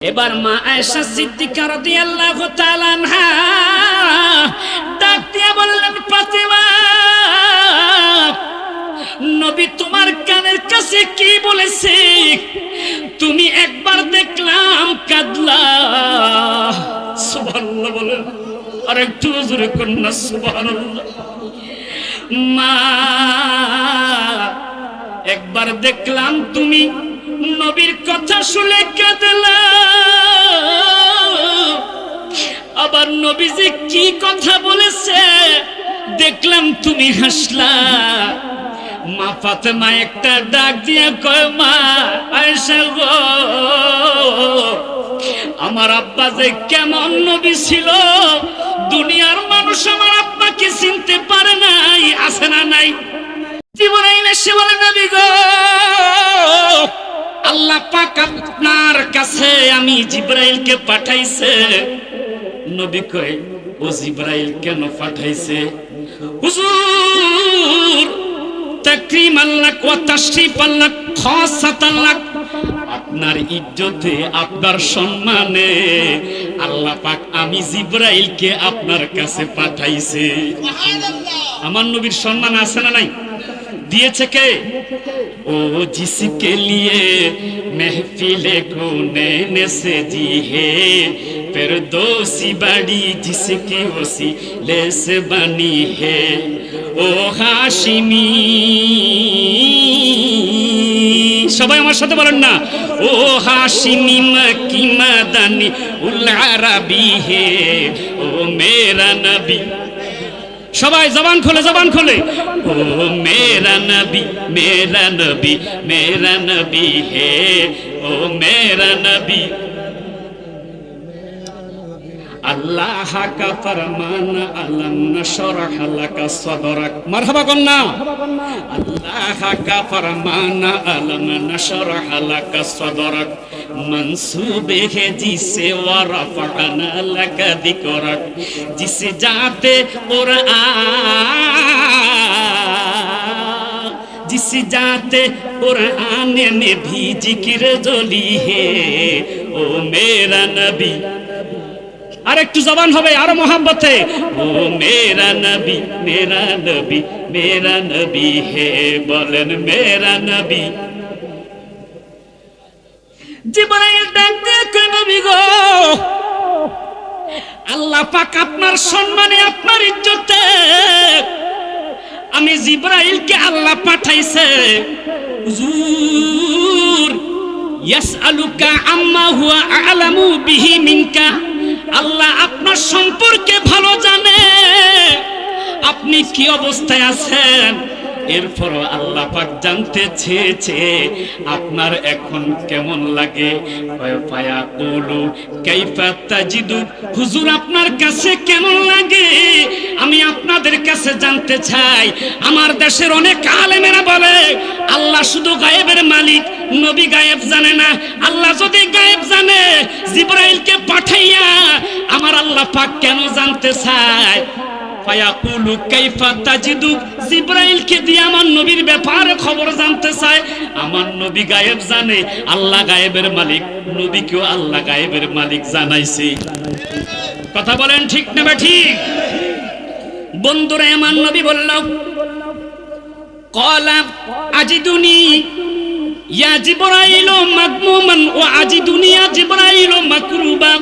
এবার মা আয়েশা সিদ্দিকা রাদিয়াল্লাহু তাআলা আনহা ডাক দিয়ে বললেন, ফাতেমা, নবী তোমার কানের কাছে কি বলেছে? তুমি একবার দেখলাম কাদলা। সুবহানাল্লাহ বলেন আর একটু জোরে কন্যা সুবহানাল্লাহ। মা, একবার দেখলাম তুমি নবীর কথা শুনে কাঁদলা আবার নবীজি কি কথা বলেছে? দেখলাম তুমি হাসলা। মা ফাতেমা একটা ডাক দিয়ে কয়, মা, আয়েশা গো, আমার আব্বা যে কেমন নবী ছিল, দুনিয়ার মানুষ আমার আব্বাকে চিনতে পারে নাই, আছে না নাই? জীবনে এসে বলে, নবী গো আপনার আমি জিব্রাইলকে পাঠাইছে। নবী কয় ও জিব্রাইল কেন পাঠাইছে? হুজুর তাকরিম আল্লাহ ওয়া তাশরিফ আল্লাহ খাসাত আল্লাহ। আপনার ইজ্জতে আপনার সম্মানে আল্লাহ পাক আমি জিব্রাইলকে আপনার কাছে পাঠাইছে। আমার নবীর সম্মান আছে না নাই? দিয়েছে কে? ও জিসকে লিয়ে মেহফিলে কোনে নেসে জি হে ফের দোষি বাড়ি জিসকে ওসি লেস বানি হে ও হাশিমি। সবাই আমার সাথে বলেন না। ও হাশিমি মাকি মাদানি উল আরাবি হে ও মেরা নবী। সবাই জবান খোলে জবান খোলে। ও মেরা নবী মেরা নবী মেরা নবী হে। ও মেরা নবী আল্লাহ কা ফরমান আলম নশরহ লাকা সদরক মারহাবা কন্না আল্লাহ কা ফরমান আলম নশরহ লাকা সদরক منصوبے ہے جسے ورفعنا لك ذکرک جس جاتے قرآن جس جاتے قرآن میں بھی ذکر جولی ہے او میرا نبی আর একটু জবান হবে, আরও মোহাম্মতে ও মেরা নবী মেরা নবী মেরা নবী হে বলেন, মেরা নবী। জিবরাইল ডাক দিয়ে কই নবী গো, আল্লাহ পাক আপনার সম্মানে, আপনার ইজ্জতে আমি জিব্রাইলকে আল্লাহ পাঠাইছে। হুজুর, ইয়াসআলুকা আম্মা হুয়া আ'লামু বিহি মিনকা। আল্লাহ আপনার সম্পর্কে ভালো জানে। আপনি কি অবস্থায় আছেন? এরপর আল্লাহ পাক জানতে চেয়েছে, আপনার এখন কেমন লাগে? পায়া কুলু কাইফা তাজিদু। হুজুর, আপনার কাছে কেমন লাগে? আমি আপনাদের কাছে জানতে চাই। আমার দেশের অনেক আলেমেরা বলে, আল্লাহ শুধু গায়েবের মালিক নবী গায়েব জানে না। আল্লাহ যদি গায়েব জানে, জিব্রাইলকে পাঠাইয়া আমার আল্লাহ পাক কেন জানতে চায়? ফায়াকুলু কাইফা তাজিদু, জিব্রাইলকে দিয়ে আমার নবীর ব্যাপারে খবর জানতে চায়। আমার নবী গায়েব জানে, আল্লাহ গায়েবের মালিক। নবীকেও আল্লাহ গায়েবের মালিক জানাইছে। কথা বলেন ঠিক না বা ঠিক? বন্ধুরা, আমার নবী বলল, কলা আজিদুনি ইয়া জিব্রাইল মাগমুমান ও আজিদুনি ইয়া জিব্রাইল মাকরুবা।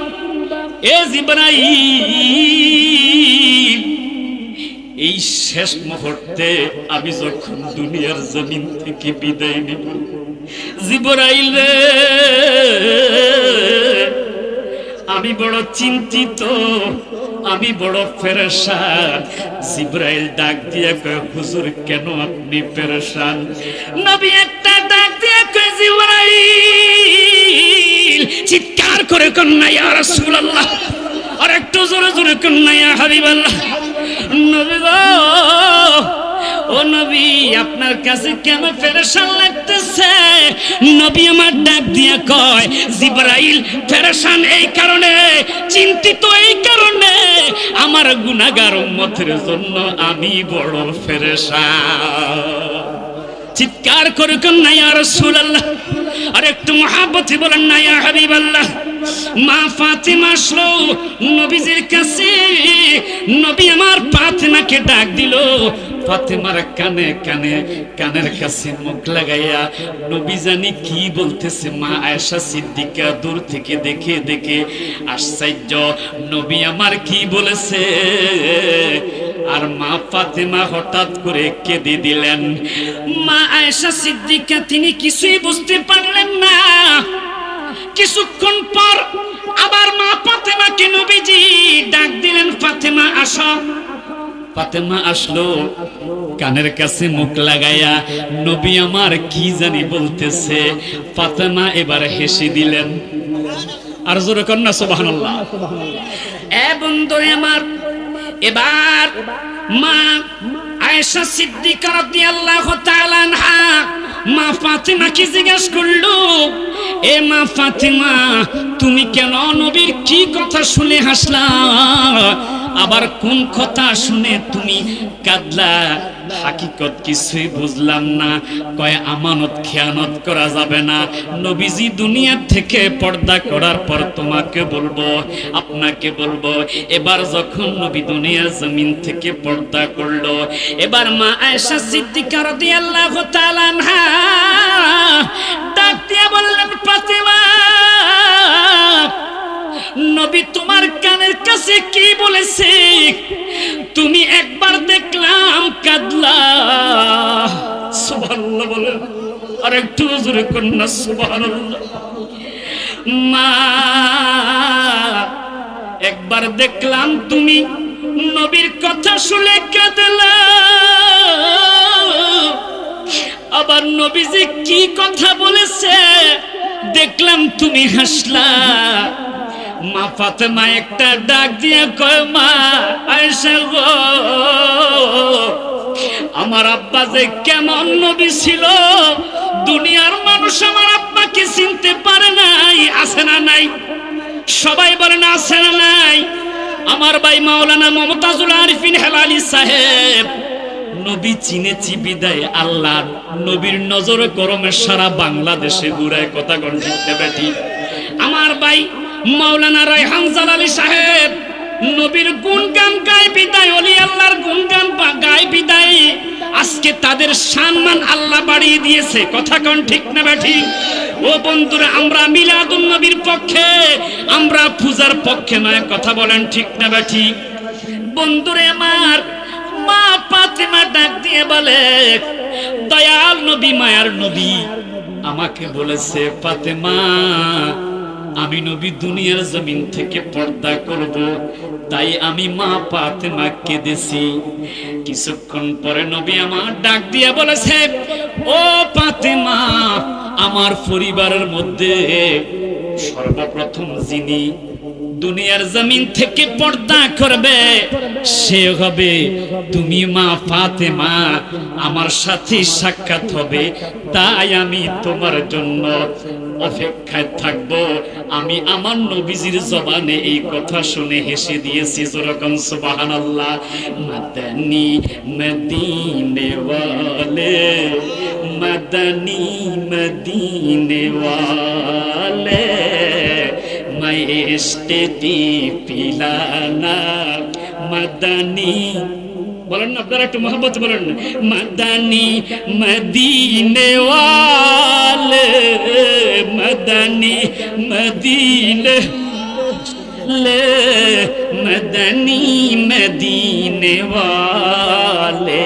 এ জিব্রাইল, এই শেষ মুহূর্তে আমি যখন দুনিয়ার জমিন থেকে বিদায় নিব, জিবরাইল আমি বড় চিন্তিত, আমি বড় পেরেশান জিব্রাইল ডাক দিয়ে কয়, হুজুর, কেন আপনি পেরেশান নবী জিব্রাইল চিৎকার করে কন্যা, ইয়া রাসূলুল্লাহ। আর একটু জোরে জোরে কন্যা, ইয়া হাবিবাল্লাহ। নবী গো, ও নবী, আপনার কাছে কেন ফেরেশান লাগতেছে? নবী আমার ডাক দিয়া কয়, জিব্রাইল, ফেরেশান এই কারণে, চিন্তিত এই কারণে, আমার গুনাহগার উম্মতের জন্য আমি বড় ফেরেশান। চিৎকার করে না ইয়া রাসূলুল্লাহ। আর একটু মহাব্বতে বলেন না ইয়া হাবিবাল্লাহ। মা ফাতেমা, আসলো নবীজির কাছে। নবী আমার ফাতেমাকে ডাক দিল। ফাতেমার কানে কানে, কানের কাছে মুখ লাগাইয়া নবী জানি কি বলতেছে, মা আয়েশা সিদ্দিকা দূর থেকে দেখে দেখে আশ্চর্য। নবী আমার কি বলেছে? আর মা ফাতেমা হঠাৎ করে কেঁদে দিলেন। মা আয়েশা সিদ্দিকা, তিনি কিছুই বুঝতে পারলেন না। কিছুক্ষণ পর আবার মা ফাতেমা ফাতেমাকে নবীজি ডাক দিলেন, ফাতেমা, আসো। ফাতেমা আসলো, কানের কাছে মুখ লাগাইয়া, নবী আমার, কি জানি বলতেছে। ফাতেমা এবার হেসে দিলেন, আর জোরে কন্যা সুবহানাল্লাহ। এ বন্ধু, আমার এবার মা আয়েশা সিদ্দিকা রাদিয়াল্লাহু তাআলা মা ফাতিমাকে জিজ্ঞেস করল, এ মা ফাতিমা, তুমি কেন নবীর কি কথা শুনে হাসলা? আবার কোন কথা শুনে তুমি কাঁদলা? হাকিকত কিছুই বুঝলাম না। কয়, আমানত খেয়ানত করা যাবে না। নবীজি দুনিয়ার থেকে পর্দা করার পর তোমাকে বলব, আপনাকে বলব, এবার যখন নবী দুনিয়ার জমিন থেকে পর্দা করল, এবার মা আয়েশা সিদ্দিকা রাদিয়াল্লাহু তাআলা ডাক দিয়ে বললেন, ফাতেমা আর একটু জোরে কন্যা, সুবহানাল্লাহ। মা, একবার দেখলাম তুমি নবীর কথা শুনে কাঁদলা। আবার নবীজি কি কথা বলেছে? দেখলাম তুমি হাসলা। মা ফাতেমা একটা ডাক দিয়ে কয়, মা, আয়েশা গো। আমার আব্বা যে কেমন নবী ছিল, দুনিয়ার মানুষ আমার আব্বাকে চিনতে পারে নাই, আছে না নাই? সবাই বলেন আছে না নাই? আমার ভাই মাওলানা মমতাজুল আরিফিন হেলালি সাহেব, নবী চিনেছি বিদায় আল্লাহ, নবীর নজরে গরমে সারা বাংলাদেশে ঘুরায় কথা গণিতে বেটি আমার ভাই মাওলানা রায়হান জালালি সাহেব, নবীর গুণগান গায় বিদায়, অলি আল্লাহর গুণগান গায় বিদায়। আজকে তাদের সম্মান আল্লাহ বাড়িয়ে দিয়েছে। কথা কোন ঠিক না বেঠি ও বন্ধুরা, আমরা মিলাদুন নবীর পক্ষে, আমরা পূজার পক্ষে নয়, কথা বলেন ঠিক না বেঠি বন্ধুরে আমার, মা পাতিমা ডাক দিয়ে বলে, দয়াল নবী, মায়ার নবী। আমাকে বলেছে পাতেমা আমি নবী দুনিয়ার জমিন থেকে পর্দা করব, তাই আমি মা পাতে মা কেঁদেছি কিছুক্ষণ পরে নবী আমার ডাক দিয়ে বলেছে, ও পাতে মা আমার পরিবারের মধ্যে সর্বপ্রথম যিনি দুনিয়ার জমিন থেকে পর্দা করবে, সে হবে, তুমি মা ফাতেমা, আমার সাথে সাক্ষাৎ হবে, তাই আমি তোমার জন্য অপেক্ষায় থাকব। আমি আমার নবীজির জবানে এই কথা শুনে হেসে দিয়েছি যেরকম সুবহানাল্লাহ, মাদানি মদিনে ওয়ালে মাদানি মদিনে ওয়ালে মাইস্টেটি পিলানা মদনী বলেন না আপনারা একটু মোহাম্মত বলেন মদনী মদিনে ওয়ালে মদনী মদিনে ले मदनी मदीने वाले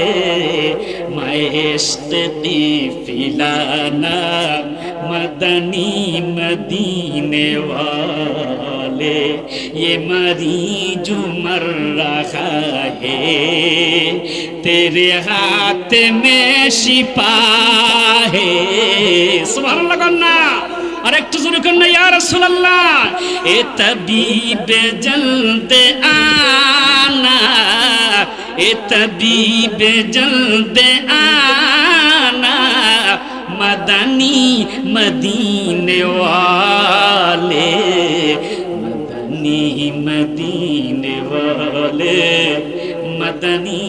महेश्त दी फिलाना मदनी मदीने वाले ये मरीज मर रहा है तेरे हाथ में शिपा है सुबह लगना আর একটু জোরে কন্যা ইয়া রাসূলুল্লাহ এ তবিবে জলদে আনা এ তবিবে জলদে আনা মদনী মদিনে ওয়ালে মদনী মদিনে ওয়ালে মদনী